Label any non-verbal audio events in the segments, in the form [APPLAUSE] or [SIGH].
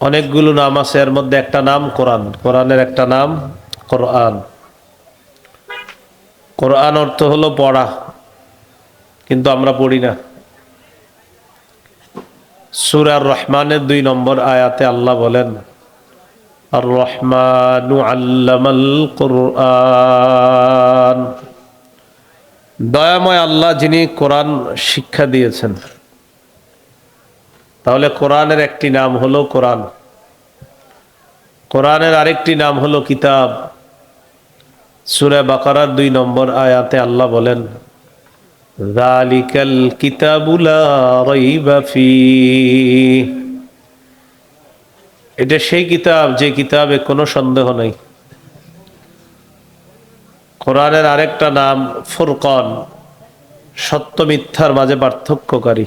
অনেকগুলো নাম আছে, এর মধ্যে একটা নাম কোরআন। কোরআনের একটা নাম কোরআন। কোরআন অর্থ হলো পড়া, কিন্তু আমরা পড়ি না। সুরার রহমানের দুই নম্বর আয়াতে আল্লাহ বলেন আর রহমানু আল্লামাল কোরআন। দয়াময় আল্লাহ যিনি কোরআন শিক্ষা দিয়েছেন। তাহলে কোরআনের একটি নাম হলো কোরআন। কোরআনের আরেকটি নাম হলো কিতাব। সুরে বাকারার দুই নম্বর আয়াতে আল্লাহ বলেন, যালিকাল কিতাবুলা এটা সেই কিতাব, যে কিতাবে কোনো সন্দেহ নেই। কোরআনের আরেকটা নাম ফুরকন, সত্য মিথ্যার মাঝে পার্থক্যকারী।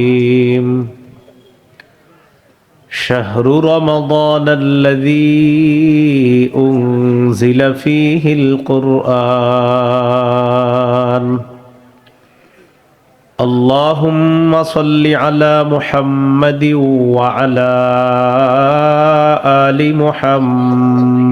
شهر رمضان الذي أنزل فيه القرآن. اللهم صل على محمد وعلى آل محمد.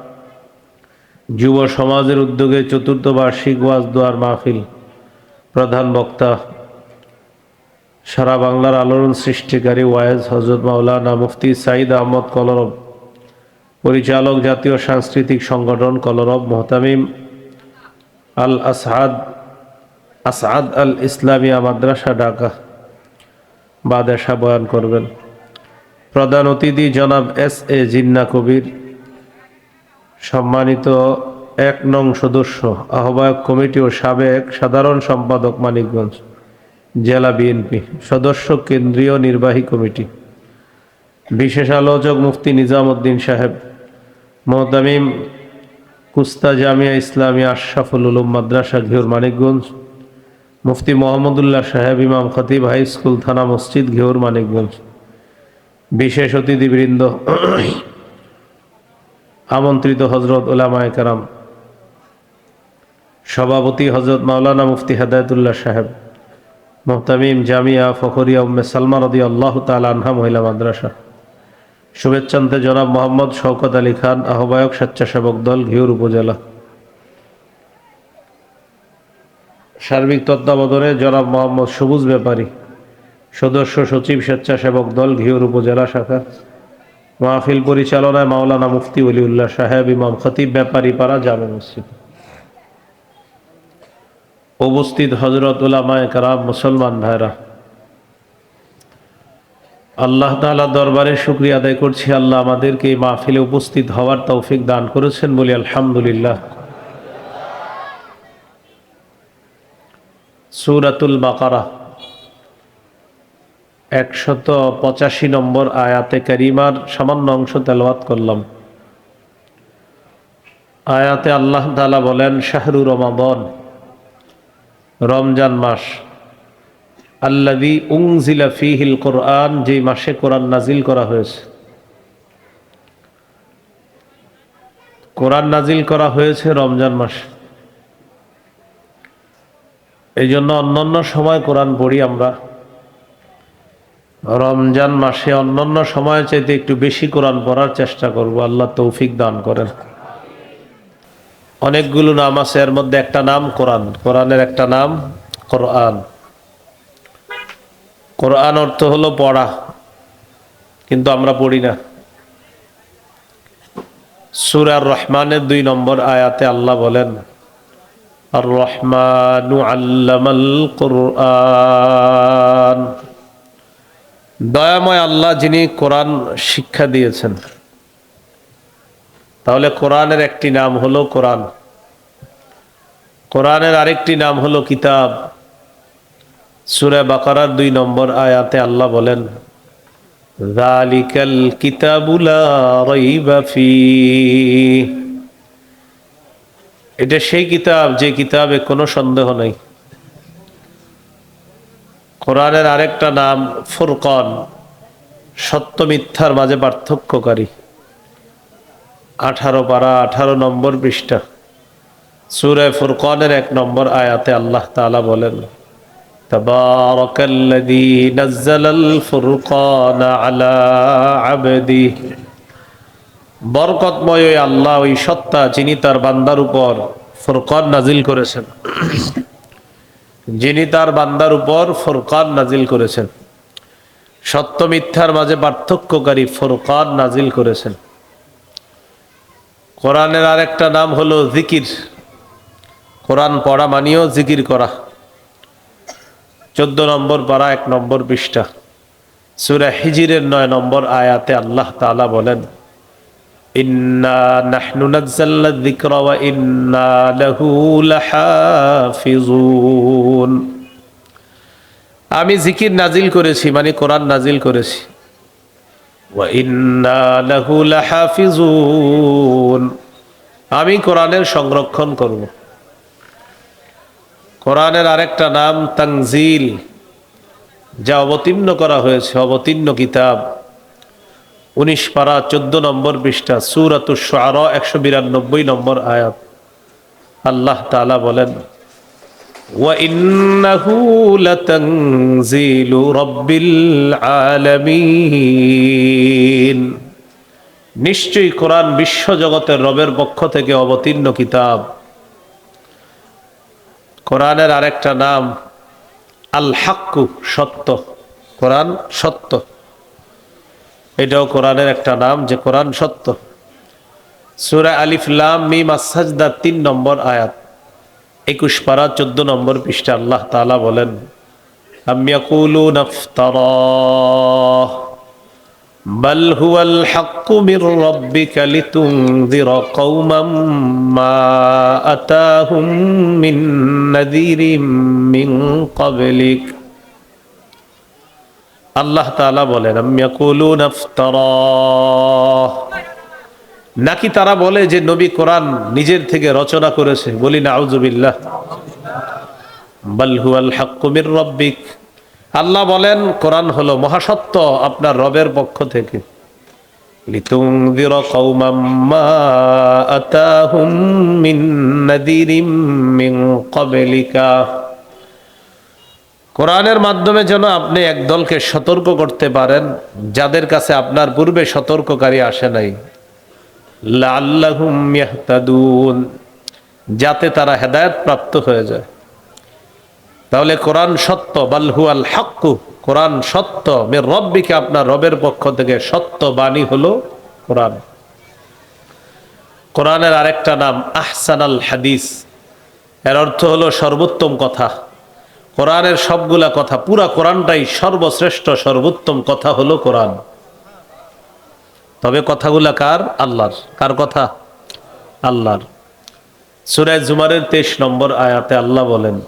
যুব সমাজের উদ্যোগে চতুর্থ বার্ষিক ওয়াজ দোয়ার মাহফিল। প্রধান বক্তা, সারা বাংলার আলোড়ন সৃষ্টিকারী ওয়াইজ হজরত মাওলানা মুফতি সাইদ আহমদ কলরব, পরিচালক জাতীয় সাংস্কৃতিক সংগঠন কলরব মোহতামিম আল আসাদ আসাদ আল ইসলামিয়া মাদ্রাসা ঢাকা। বাদেশা বয়ান করবেন। প্রধান অতিথি জনাব এস এ জিন্না কবির সম্মানিত এক নং সদস্য, আহ্বায়ক কমিটি ও সাবেক সাধারণ সম্পাদক মানিকগঞ্জ জেলা বিএনপি সদস্য কেন্দ্রীয় নির্বাহী কমিটি। বিশেষ আলোচক মুফতি নিজামুদ্দিন সাহেব, মোহতামিম কুস্তা জামিয়া ইসলামী আশরাফুল উলুম মাদ্রাসা ঘিউর মানিকগঞ্জ, মুফতি মোহাম্মদুল্লাহ সাহেব ইমাম খতিব হাই স্কুল থানা মসজিদ ঘিউর মানিকগঞ্জ। বিশেষ অতিথিবৃন্দ আমন্ত্রিত হজরত ওলামায় কারাম, সভাপতি হজরত মাওলানা মুফতি হেদায়তুল্লাহ সাহেব, মোহতামিম জামিয়া ফখরিয়া উম্মে সালমা রদি আল্লাহ তাল আনহা মহিলা মাদ্রাসা, শুভেচ্ছান্তে জনাব মোহাম্মদ শওকত আলী খান, আহ্বায়ক স্বেচ্ছাসেবক দল ঘিউর উপজেলা। সার্বিক তত্ত্বাবধানে জনাব মোহাম্মদ সবুজ ব্যাপারী, সদস্য সচিব স্বেচ্ছাসেবক দল ঘিউর উপজেলা শাখা। মাহফিল পরিচালনায় মাওলানা মুফতি অলিউল্লাহ সাহেব, ইমাম খতিব, ব্যাপারী পাড়া, জামে মসজিদ। উপস্থিত হজরত উলামায় কারাম, মুসলমান ভাইরা। আল্লাহ তালা দরবারে শুক্রিয়া আদায় করছি। আল্লাহ আমাদেরকে এই মাহফিলে উপস্থিত হওয়ার তৌফিক দান করেছেন বলি আলহামদুলিল্লাহ। সুরাতুল বাকারা। একশত পঁচাশি নম্বর আয়াতে করিমার সামান্য অংশ তেলবাত করলাম। আয়াতে আল্লাহ তালা বলেন, শাহরু রমাবন রমজান মাস। আল্লাদি উংজিলা ফিহিল কোরআন যে মাসে কোরআন নাজিল করা হয়েছে। কোরআন নাজিল করা হয়েছে রমজান মাসে। এই জন্য অন্যান্য সময় কোরআন পড়ি আমরা। রমজান মাসে অন্যান্য সময় চাইতে একটু বেশি কোরআন পড়ার চেষ্টা করব। আল্লাহ তৌফিক দান করেন। অনেকগুলো নাম আছে, এর মধ্যে একটা নাম কোরআন। কোরআনের একটা নাম কোরআন। কোরআন অর্থ হলো পড়া, কিন্তু আমরা পড়ি না। সুরার রহমানের দুই নম্বর আয়াতে আল্লাহ বলেন, আর রহমানু আল্লামাল কোরআন। দয়াময় আল্লাহ যিনি কোরআন শিক্ষা দিয়েছেন। তাহলে কোরআনের একটি নাম হলো কোরআন। কোরআনের আরেকটি নাম হলো কিতাব। সুরে বাকারার দুই নম্বর আয়াতে আল্লাহ বলেন, যালিকাল কিতাবুলা এটা সেই কিতাব যে কিতাবে কোনো সন্দেহ নাই। কোরআনের আরেকটা নাম ফুরকন সত্য মিথ্যার মাঝে পার্থক্যকারী আঠারো পারা আঠারো নম্বর পৃষ্ঠা সুরে ফুরকনের এক নম্বর আয়াতে আল্লাহ তালা বলেন تبارك الذي نزل الفرقان على عبده বরকতময় ওই আল্লাহ ওই সত্তা যিনি তার বান্দার উপর ফুরকান নাজিল করেছেন যিনি তার বান্দার উপর ফুরকান নাজিল করেছেন। সত্য মিথ্যার মাঝে পার্থক্যকারী ফুরকান নাজিল করেছেন। কোরআনের আরেকটা নাম হলো জিকির। কোরআন পড়া মানিয়েও জিকির করা। চোদ্দ নম্বর পারা, এক নম্বর পৃষ্ঠা। সুরা হিজিরের নয় নম্বর আয়াতে আল্লাহ তাআলা বলেন আমি জিকির নাজিল করেছি মানে কোরআন নাজিল করেছি। আমি কোরআনের সংরক্ষণ করব। কোরআনের আরেকটা নাম তানজিল, যা অবতীর্ণ করা হয়েছে, অবতীর্ণ কিতাব। উনিশ পারা চোদ্দ নম্বর পৃষ্ঠা সুরাতুস আরো একশো বিরানব্বই নম্বর আয়াত আল্লাহ তালা বলেন وإنه لتنزيل رب العالمين নিশ্চয়ই কোরআন বিশ্ব জগতের রবের পক্ষ থেকে অবতীর্ণ কিতাব কোরআনের আরেকটা নাম আল হাক্কু সত্য কোরআন সত্য এটাও কোরআনের একটা নাম যে কোরআন সত্য সুরা আলিফলাম মিম আসাজদা তিন নম্বর আয়াত একুশ পারা চোদ্দ নম্বর পৃষ্ঠা আল্লাহ তালা বলেন আমিয়াকুলু নফতারা بل هو الحق من ربك لتنذر قوما ما أتاهم من نذير من قبلك আল্লাহ তাআলা বলেন নাকি তারা বলে যে, নবী কোরআন নিজের থেকে রচনা করেছে। বলি না রব্বিক। আল্লাহ বলেন, কোরআন হলো মহাসত্য আপনার রবের পক্ষ থেকে। লিতুনযিরা কওমাম মা আতাহুম মিন নাদিরিম মিন ক্বাবলিকা কোরআনের মাধ্যমে যেন আপনি একদলকে সতর্ক করতে পারেন, যাদের কাছে আপনার পূর্বে সতর্ককারী আসে নাই। যাতে তারা হেদায়ত প্রাপ্ত হয়ে যায়। তাহলে কোরআন সত্য বালহু আল হাক্কু, কোরআন সত্য, মের রব্বিকে আপনার রবের পক্ষ থেকে সত্য বাণী হলো কোরআন। কোরআনের আরেকটা নাম আহসান আল হাদিস, এর অর্থ হলো সর্বোত্তম কথা। কোরআনের সবগুলা কথা, পুরা কোরআনটাই সর্বশ্রেষ্ঠ, সর্বোত্তম কথা হলো কোরআন। তবে কথাগুলা কার? আল্লাহর। কার কথা? আল্লাহর। সুরায় জুমারের তেইশ নম্বর আয়াতে আল্লাহ বলেন,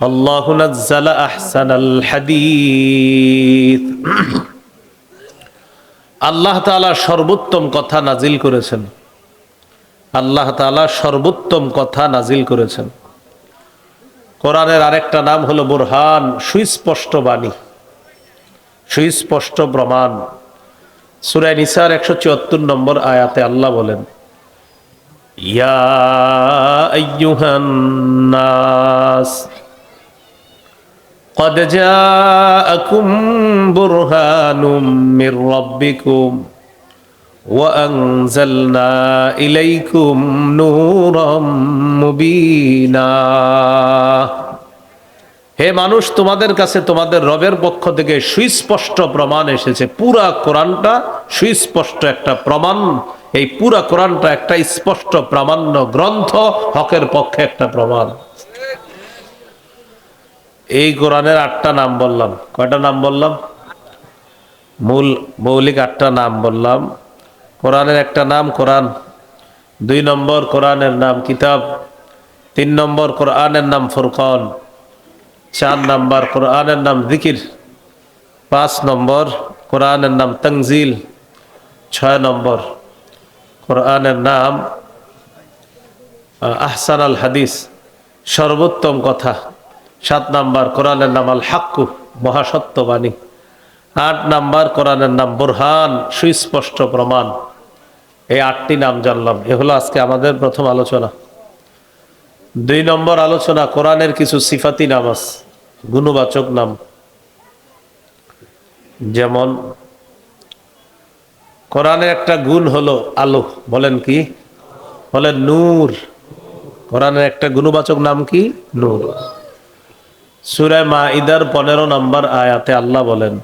আল্লাহ আল্লাহ তাআলা সর্বোত্তম কথা নাজিল করেছেন। আল্লাহ তাআলা সর্বোত্তম কথা নাজিল করেছেন। কোরআনের আরেকটা নাম হলো বুরহান সুস্পষ্ট বাণী সুস্পষ্ট প্রমাণ সুরায় নিসার একশো চুয়াত্তর নম্বর আয়াতে আল্লাহ বলেন يا أيها الناس قد جاءكم برهان من ربكم وأنزلنا إليكم نورا مبينا হে মানুষ তোমাদের কাছে তোমাদের রবের পক্ষ থেকে সুস্পষ্ট প্রমাণ এসেছে পুরা কোরআনটা সুস্পষ্ট একটা প্রমাণ এই পুরা কোরআনটা একটা স্পষ্ট প্রামাণ্য গ্রন্থ হকের পক্ষে একটা প্রমাণ এই কোরআনের আটটা নাম বললাম কয়টা নাম বললাম মূল মৌলিক আটটা নাম বললাম কোরআনের একটা নাম কোরআন, দুই নম্বর কোরআনের নাম কিতাব, তিন নম্বর কোরআনের নাম ফুরকন, চার নম্বর কোরআনের নাম জিকির, পাঁচ নম্বর কোরআনের নাম তংজিল ছয় নম্বর কোরআনের নাম আহসান আল হাদিস, সর্বোত্তম কথা, সাত নাম্বার কোরআনের নাম আল হাক্কু, মহাসত্যবাণী। আট নাম্বার কোরআনের নাম বুরহান, সুস্পষ্ট প্রমাণ। এই আটটি নাম জানলাম। এ হলো আজকে আমাদের প্রথম আলোচনা। দুই নম্বর আলোচনা, কোরআনের কিছু সিফাতি নাম আছে গুণবাচক নাম। যেমন, কোরআনের একটা গুণ হলো আলো বলেন কি? বলেন নূর। কোরআনের একটা গুণবাচক নাম কি? নূর। সুরায় মা ইদার পনেরো নম্বর আয়াতে আল্লাহ বলেন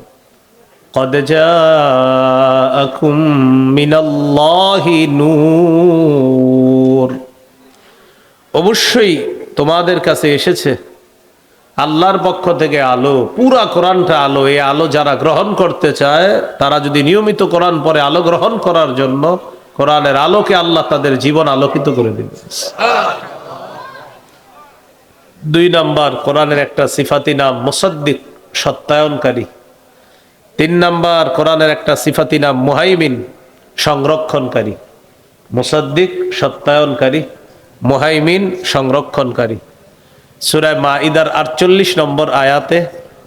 قد جاءكم من الله নূর অবশ্যই তোমাদের কাছে এসেছে আল্লাহর পক্ষ থেকে আলো পুরা কোরআনটা আলো এই আলো যারা গ্রহণ করতে চায় তারা যদি নিয়মিত কোরআন পরে আলো গ্রহণ করার জন্য কোরআনের আলোকে আল্লাহ তাদের জীবন আলোকিত করে দিবে দুই নাম্বার কোরআনের একটা সিফাতি নাম মুসাদ্দিক সত্যায়নকারী তিন নাম্বার কোরআনের একটা সিফাতি নাম মুহাইমিন সংরক্ষণকারী মুসাদ্দিক সত্যায়নকারী মুহাইমিন সংরক্ষণকারী সুরায় মা ইদার আটচল্লিশ নম্বর আয়াতে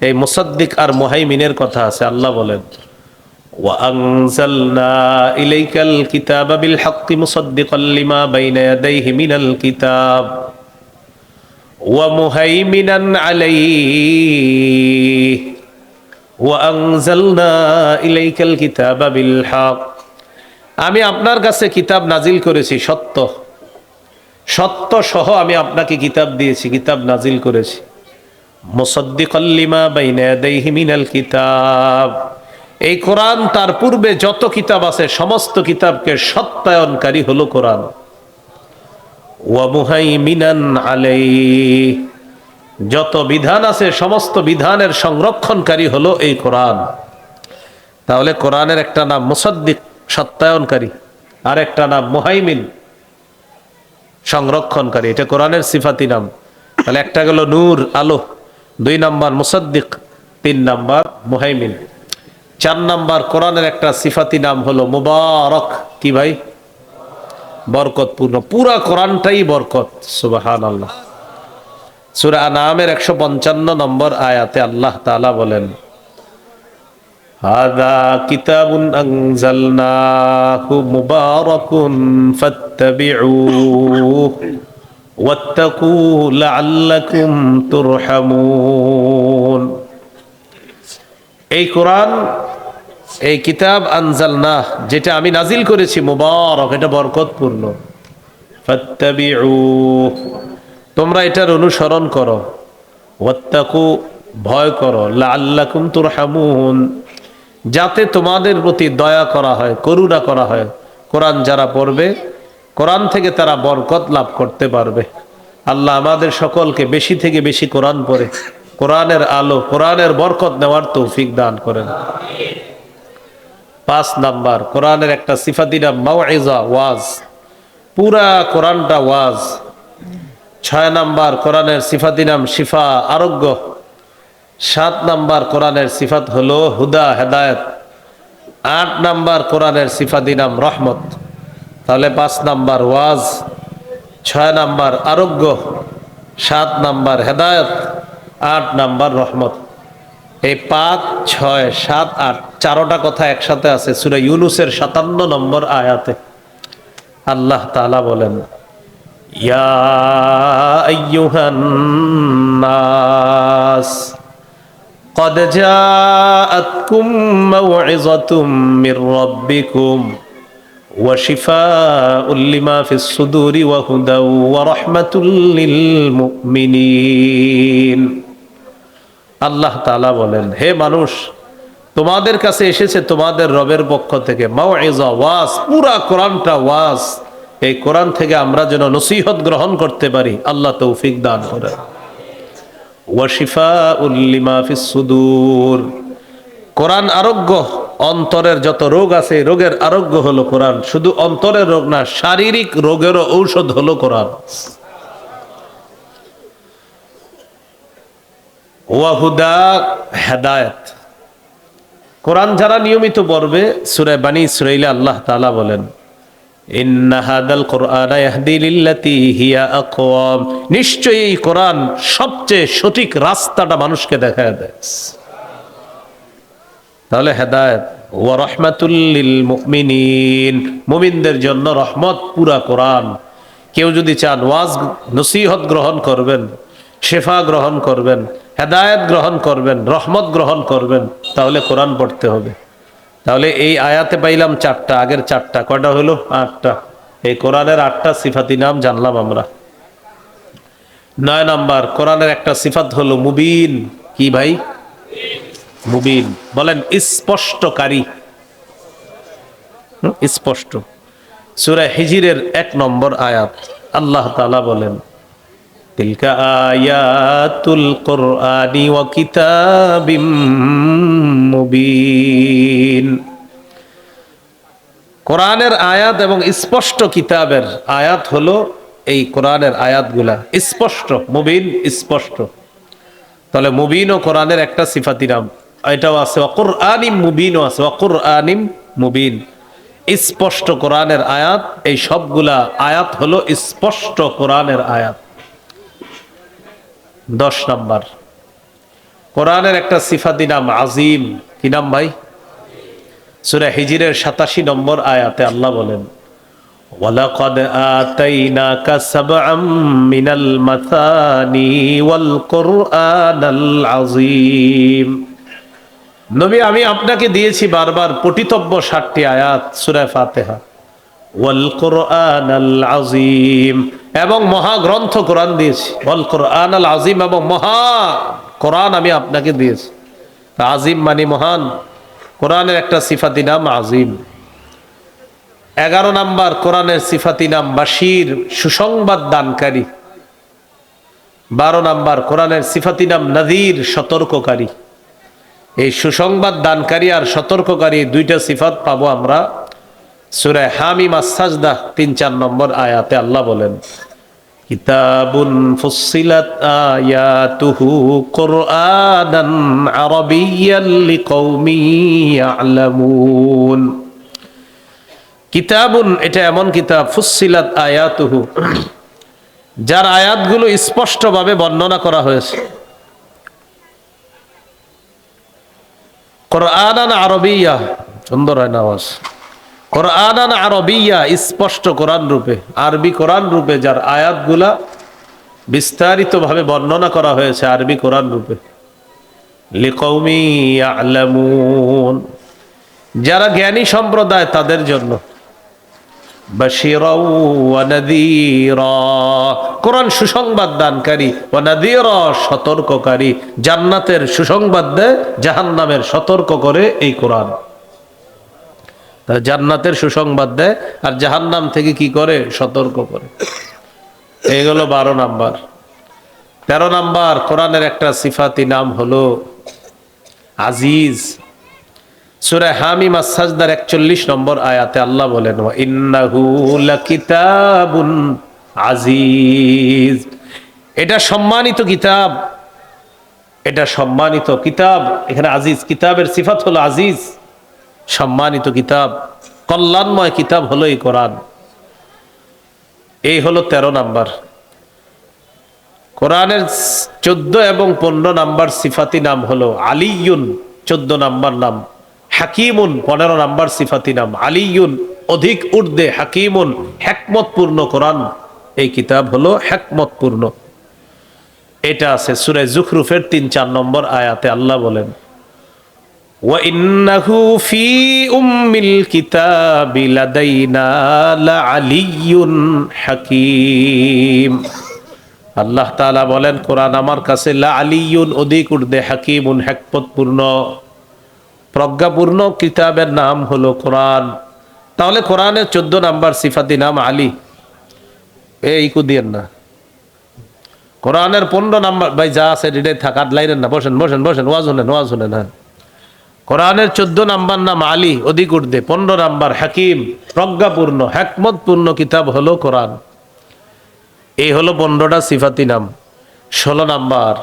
এই মুসাদ্দিক আর মুহাইমিনের কথা আছে আল্লাহ বলেন وأنزلنا إليك الكتاب بالحق مصدقا لما بين يديه من الكتاب ومهيمنا عليه ওয়াংজালনা ইলাইকাল কিতাবা বিল আমি আপনার কাছে কিতাব নাজিল করেছি, সত্য। সত্য সহ আমি আপনাকে কিতাব দিয়েছি, কিতাব নাজিল করেছি। মুসদ্দিকল্লিমা বাইনাদাইহিমিনাল কিতাব। এই কোরআন তার পূর্বে যত কিতাব আছে, সমস্ত কিতাবকে সত্যায়নকারী হলো কোরআন। ওয়ামুহাইমিনান আলাইহি। যত বিধান আছে, সমস্ত বিধানের সংরক্ষণকারী হলো এই কোরআন। তাহলে কোরআনের একটা নাম মুসাদ্দিক, সত্যায়নকারী। আর একটা নাম মুহাইমিন, সংরক্ষণকারী। এটা কোরআনের সিফাতি নাম। তাহলে একটা গেল নূর, আলো। দুই নাম্বার মুসাদ্দিক, তিন নাম্বার মুহাইমিন। চার নাম্বার কোরআনের একটা সিফাতি নাম হলো মুবারক। কি ভাই? বরকতপূর্ণ। পুরা কোরআনটাই বরকত সুবাহান আল্লাহ সুরা নামের একশো পঞ্চান্ন নম্বর আয়াতে আল্লাহ তালা বলেন هذا كتاب أنزلناه مبارك فاتبعوه واتقوا لعلكم ترحمون এই কোরআন এই কিতাব আনজালনা যেটা আমি নাজিল করেছি মুবারক এটা বরকতপূর্ণ ফাত্তাবিউ তোমরা এটার অনুসরণ করো। ওয়াত্তাকু, ভয় করো। লাআল্লাকুম তুরহামুন। যাতে তোমাদের প্রতি দয়া করা হয়, করুণা করা হয়। কোরআন যারা পড়বে, কোরআন থেকে তারা বরকত লাভ করতে পারবে। আল্লাহ আমাদের সকলকে বেশি থেকে বেশি কোরআন পড়ে। কোরআনের আলো, কোরআনের বরকত নেওয়ার তৌফিক দান করেন। পাঁচ নাম্বার, কোরআনের একটা সিফাতি নাম ওয়াজ। পুরা কোরআনটা ওয়াজ। ছয় নাম্বার কোরআনের সিফাতি নাম শিফা আরোগ্য। সাত নাম্বার কোরআনের সিফাত হলো হুদা, হেদায়ত। আট নাম্বার কোরআনের সিফাতি নাম রহমত। তাহলে পাঁচ নাম্বার ওয়াজ, ছয় নাম্বার আরোগ্য, সাত নাম্বার হেদায়ত, আট নাম্বার রহমত। এই পাঁচ, ছয়, সাত, আট চারোটা কথা একসাথে আছে সুরা ইউনুসের সাতান্ন নম্বর আয়াতে। আল্লাহ তাআলা বলেন يا أيها الناس قد جاءتكم موعظة من ربكم وشفاء لما في الصدور وهدى ورحمة للمؤمنين আল্লাহ তাআলা বলেন হে মানুষ তোমাদের কাছে এসেছে তোমাদের রবের পক্ষ থেকে মাওয়াইজা ওয়াজ পুরা কোরআনটা ওয়াজ এই কোরআন থেকে আমরা যেন নসিহত গ্রহণ করতে পারি, আল্লাহ তৌফিক দান সুদূর। কোরআন আরোগ্য, অন্তরের যত রোগ আছে, রোগের আরোগ্য হলো কোরআন। শুধু অন্তরের রোগ না, শারীরিক রোগেরও ঔষধ হলো কোরআন। ওয়াহুদা হেদায়ত। কোরআন যারা নিয়মিত পড়বে সুরে বানী সুরাইলে আল্লাহ তালা বলেন নিশ্চয়ই কোরআন সবচেয়ে সঠিক রাস্তাটা মানুষকে দেখায় দেয়। তাহলে হেদায়েত, ওয়া রহমাতুল লিল মুমিনিন। মুমিনদের জন্য রহমত, পুরা কোরআন। কেউ যদি চান ওয়াজ নসিহত গ্রহণ করবেন, শেফা গ্রহণ করবেন, হেদায়ত গ্রহণ করবেন, রহমত গ্রহণ করবেন, তাহলে কোরআন পড়তে হবে। তাহলে এই আয়াতে পাইলাম চারটা, আগের চারটা, কয়টা হলো? আটটা। এই কোরআনের আটটা সিফাতি নাম জানলাম আমরা। নয় নাম্বার, কোরআনের একটা সিফাত হলো মুবিন। কি ভাই? মুবিন। বলেন, স্পষ্টকারী। স্পষ্ট। সূরা হিজিরের এক নম্বর আয়াত। আল্লাহ তাআলা বলেন আয়াতুল কোরআনি ওয়া কিতাবিম মুবিন। কোরআনের আয়াত এবং স্পষ্ট কিতাবের আয়াত হলো এই কোরআনের আয়াতগুলা। স্পষ্ট, মুবিন, স্পষ্ট। তাহলে মুবিন ও কোরআনের একটা সিফাতি নাম। এটাও আছে অকুর আনিম মুবিনও আছে অকুর আনিম মুবিন। স্পষ্ট কোরআনের আয়াত, এই সবগুলা আয়াত হলো স্পষ্ট কোরআনের আয়াত। দশ নাম্বার কোরআনের একটা সিফাতি নাম আজিম কি নাম ভাই সুরা হিজিরের সাতাশি নম্বর আয়াতে আল্লাহ বলেন ولقد آتيناك سبعا من المثاني والقرآن العظيم নবী আমি আপনাকে দিয়েছি বারবার পঠিতব্য ষাটটি আয়াত সুরায় ফাতেহা ওয়াল কোরআন আল আজিম এবং মহাগ্রন্থ কোরআন দিয়েছি। ওয়াল কোরআন আজিম এবং মহা কোরআন আমি আপনাকে দিয়েছি। আজিম মানে মহান। কোরআনের একটা সিফাতি নাম আজিম এগারো নাম্বার, কোরআনের সিফাতি নাম বাশির, সুসংবাদ দানকারী। বারো নাম্বার, কোরআনের সিফাতি নাম নদীর সতর্ককারী। এই সুসংবাদ দানকারী আর সতর্ককারী দুইটা সিফাত পাবো আমরা সুরায় হামি মাসাজদা তিন চার নম্বর আয়াতে আল্লাহ বলেন, কিতাবুন ফুসিলাত আয়াতুহু কুরআনান আরাবিয়্যান লিকৌমি ইয়ালামুন। কিতাবুন, এটা এমন কিতাব ফুসিলাত আয়াতুহু, যার আয়াতগুলো স্পষ্টভাবে বর্ণনা করা হয়েছে। সুন্দর আওয়াজ? কোরআনান আরবিয়া স্পষ্ট কোরআন রূপে, আরবি কোরআন রূপে যার আয়াতগুলা বিস্তারিতভাবে বর্ণনা করা হয়েছে আরবি কোরআন রূপে। লিকৌমি ইয়ালামুন, যারা জ্ঞানী সম্প্রদায় তাদের জন্য। কোরআন সুসংবাদ দানকারী ওয়া নাযীরা সতর্ককারী, জান্নাতের সুসংবাদ দেয়, জাহান্নামের সতর্ক করে এই কোরআন। জান্নাতের সুসংবাদ দেয় আর জাহান্নাম থেকে কি করে? সতর্ক করে। এইগুলো বারো নাম্বার। তেরো নাম্বার, কোরআনের একটা সিফাতি নাম হলো আজিজ। সুরা হামিম সাজদার একচল্লিশ নম্বর আয়াতে আল্লাহ বলেন, "ওয়া ইন্নাহু লাকিতাবুন আজিজ। এটা সম্মানিত কিতাব। এটা সম্মানিত কিতাব। এখানে আজিজ, কিতাবের সিফাত হলো আজিজ। সম্মানিত কিতাব, কল্যাণময় কিতাব হলো এই কোরআন। এই হলো তেরো নাম্বার। কোরআনের চোদ্দ এবং পনেরো নাম্বার সিফাতি নাম হলো আলিউন চোদ্দ নাম্বার নাম। হাকিমুন, পনেরো নাম্বার সিফাতি নাম। আলিউন অধিক উর্দে হাকিমুন হ্যাকমতপূর্ণ কোরআন। এই কিতাব হলো হ্যাকমতপূর্ণ এটা আছে সুরে জুখরুফের তিন চার নম্বর আয়াতে আল্লাহ বলেন وَإِنَّهُ فِي أُمِّ الْكِتَابِ لَدَيْنَا لَعَلِيٌّ حَكِيمٌ আল্লাহ তাআলা বলেন কোরআন আমার কাছে লা আলিয়ুন অধিক উর্দে হাকিমুন হ্যাকমতপূর্ণ প্রজ্ঞাপূর্ণ কিতাবের নাম হলো কোরআন তাহলে কোরআনের চোদ্দ নাম্বার সিফাতি নাম আলী এই কুদিয়েন না কোরআনের পনেরো নাম্বার ভাই যা আছে রেডে থাকার লাইনের না বসেন বসেন বসেন ওয়াজ শুনেন ওয়াজ শুনেন হ্যাঁ কোরআনের চোদ্দ নাম্বার নাম আলী, অধিক উর্দে, পনেরো নাম্বার হাকিম, প্রজ্ঞাপূর্ণ হ্যাকমতপূর্ণ কিতাব হলো কোরআন। এই হলো পনেরোটা সিফাতি নাম। ষোলো নাম্বার,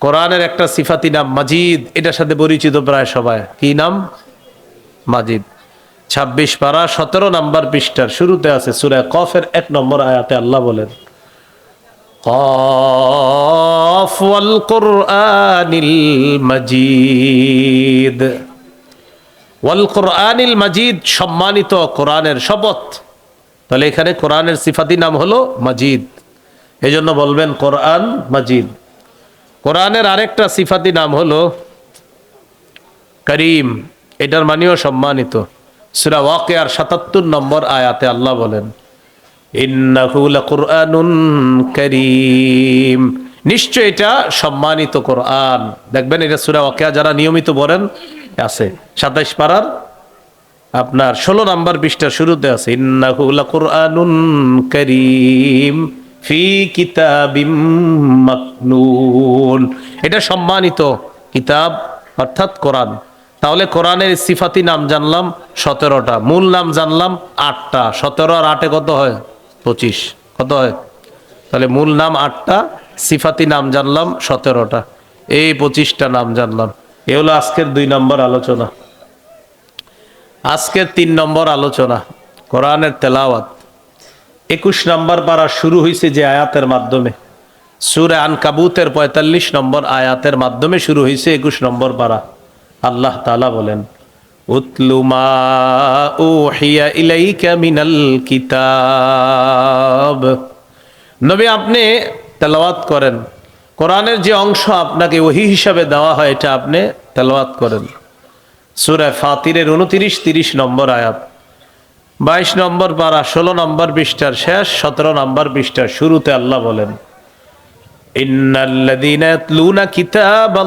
কোরআনের একটা সিফাতি নাম মাজিদ, এটার সাথে পরিচিত প্রায় সবাই। কি নাম? মাজিদ। ছাব্বিশ পারা, সতেরো নাম্বার পৃষ্ঠার শুরুতে আছে সুরায় কফের এক নম্বর আয়াতে আল্লাহ বলেন قاف والقرآن المجيد والقرآن المجيد সম্মানিত কোরআনের শপথ তাহলে এখানে কোরআনের সিফাতি নাম হলো মাজিদ এই জন্য বলবেন কোরআন মাজিদ কোরআনের আরেকটা সিফাতি নাম হলো করিম এটার মানেও সম্মানিত সুরা ওয়াকিয়ার সাতাত্তর নম্বর আয়াতে আল্লাহ বলেন ইন্নাহু লাকুরআনুন করিম। নিশ্চয় এটা সম্মানিত কোরআন। দেখবেন এটা সুরা ওয়াকিয়া যারা নিয়মিত পড়েন আছে। সাতাইশ পারার আপনার ষোলো নাম্বার পৃষ্ঠা শুরুতে আছে, ইন্নাহু লাকুরআনুন করিম ফি কিতাবিম মাকনুন। এটা সম্মানিত কিতাব, অর্থাৎ কোরআন। তাহলে কোরআনের সিফাতি নাম জানলাম সতেরোটা, মূল নাম জানলাম আটটা। সতেরো আর আটে কত হয়? পঁচিশ। কত হয়? তাহলে মূল নাম আটটা, সিফাতি নাম জানলাম, সতেরোটা। এই পঁচিশটা নাম জানলাম। এ হলো আজকের দুই নম্বর আলোচনা। আজকের তিন নম্বর আলোচনা, কোরআনের তেলাওয়াত। একুশ নম্বর পারা শুরু হয়েছে যে আয়াতের মাধ্যমে। সুরে আন কাবুতের পঁয়তাল্লিশ নম্বর আয়াতের মাধ্যমে শুরু হয়েছে একুশ নম্বর পারা। আল্লাহ তালা বলেন উতলুমা উহিয়া ইলাইকা মিনাল কিতাব। নবী আপনি তেলাওয়াত করেন। কোরআনের যে অংশ আপনাকে ওহি হিসাবে দেওয়া হয়, এটা আপনি তেলাওয়াত করেন। সুরায় ফাতিরের উনতিরিশ, তিরিশ নম্বর আয়াত। বাইশ নম্বর পারা, ষোলো নম্বর পৃষ্ঠার শেষ, সতেরো নম্বর পৃষ্ঠার শুরুতে আল্লাহ বলেন, ইন্নাল্লাযীনা ইয়াতলুনা কিতাবাল্লাহ।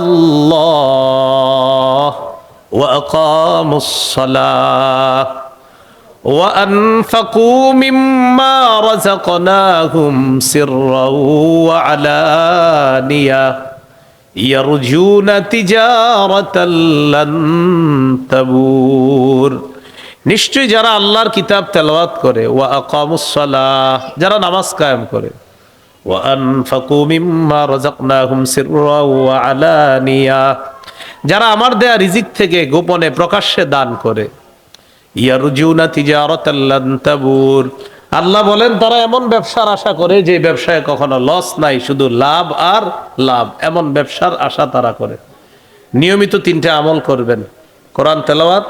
ওয়া আকামুস সালাহ وأنفقوا مما رزقناهم سرا وعلانية يرجون تجارة لن تبور নিশ্চয়ই যারা আল্লাহর কিতাব তেলাওয়াত করে ওয়া আকামুসসালাহ যারা নামাজ কায়েম করে ওয়া আনফাকু মিম্মা রাযাকনাহুম সিররা ওয়া আলানিয়া যারা আমার দেয়া রিজিক থেকে গোপনে প্রকাশ্যে দান করে। আল্লাহ বলেন, তারা এমন ব্যবসার আশা করে যে ব্যবসায় কখনো লস নাই, শুধু লাভ আর লাভ, এমন ব্যবসার আশা তারা করে। নিয়মিত তিনটে আমল করবেন। কোরআন তেলাওয়াত,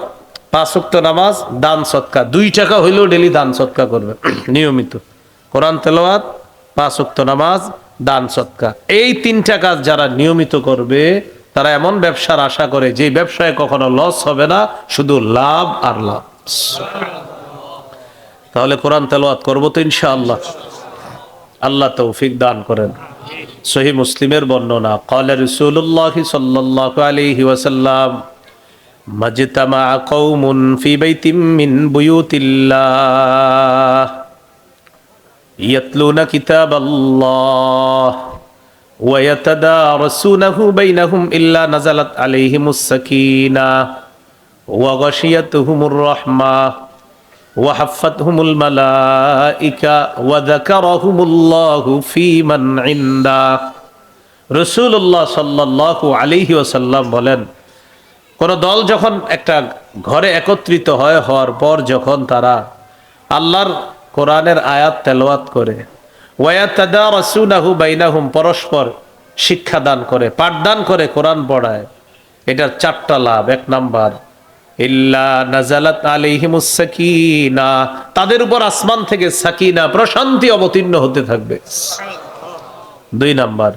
পাঁচ ওয়াক্ত নামাজ, দান সৎকা। দুই টাকা হইলেও ডেলি দান সৎকা করবেন, [CLEARS THROAT] নিয়মিত। কোরআন তেলাওয়াত, পাঁচ ওয়াক্ত নামাজ, দান সৎকা। এই তিনটা কাজ যারা নিয়মিত করবে তারা এমন ব্যবসার আশা করে, যে ব্যবসায় কখনো লস হবে না, শুধু লাভ আর লাভ তাহলে কোরআন তেলাওয়াত করব তো ইনশাআল্লাহ। আল্লাহ তৌফিক দান করেন। সহি মুসলিমের বর্ণনা কলে রসুল্লাহ সাল্লাহ আলহি ওয়াসাল্লাম, মাজতামা কৌমুন ফি বাইতিম মিন বুয়ুতিল্লাহ, ইয়াতলুনা কিতাবাল্লাহ। ويتدارسونه بينهم إلا نزلت عليهم السكينة وغشيتهم الرحمة وحفتهم الملائكة وذكرهم الله في من عنده رسول الله صلى الله عليه وسلم বলেন কোন দল যখন একটা ঘরে একত্রিত হয় হওয়ার পর যখন তারা আল্লাহর কোরআনের আয়াত তেলাওয়াত করে ওয়াতাদারাসুনাহু বাইনাহুম, পরস্পর শিক্ষা দান করে, পাঠদান করে কোরআন পড়ায়। এটার চারটা লাভ। এক নাম্বার তাদের উপর আসমান থেকে সাকিনা, প্রশান্তি অবতীর্ণ হতে থাকবে। দুই নাম্বার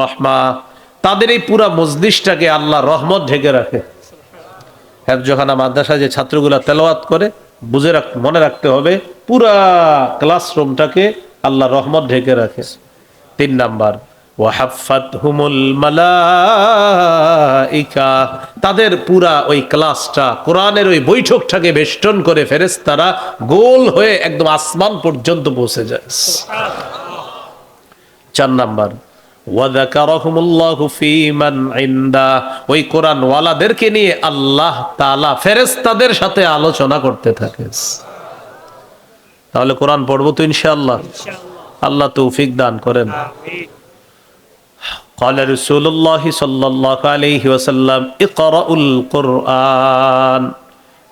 রাহমা। তাদের এই পুরা মজলিসটাকে আল্লাহ রহমত ঢেকে রাখে। হেফজখানা মাদ্রাসা যে ছাত্রগুলা তেলাওয়াত করে বুঝে রাখ, মনে রাখতে হবে, পুরা ক্লাসরুমটাকে আল্লাহ রহমত ঢেকে রাখে। তিন নাম্বার ওয়াহাফাত হুমুল মালাইকা, তাদের পুরা ওই ক্লাসটা, কোরআনের ওই বৈঠকটাকে বেষ্টন করে ফেরেশতারা গোল হয়ে একদম আসমান পর্যন্ত পৌঁছে যায়। চার নাম্বার ওয়াদাকারহুমুল্লাহু ফী মান ইনদা ওই কোরআন ওয়ালাদেরকে নিয়ে আল্লাহ তাআলা ফেরেশতাদের সাথে আলোচনা করতে থাকে তাহলে কোরআন পড়বো তো ইনশাআল্লাহ আল্লাহ তৌফিক দান করেন قال رسول الله صلى الله عليه وسلم اقرأوا القرآن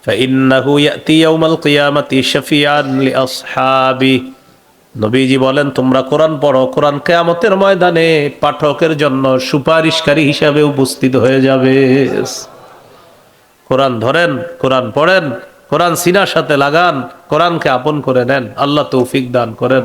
فإنه يأتي يوم القيامة شفيعا لأصحابه নবীজি বলেন, তোমরা কোরআন পড়ো, কোরআন কেয়ামতের ময়দানে পাঠকের জন্য সুপারিশকারী হিসাবে উপস্থিত হয়ে যাবে। কোরআন ধরেন, কোরআন পড়েন, কোরআন সিনার সাথে লাগান, কোরআনকে আপন করে নেন। আল্লাহ তৌফিক দান করেন।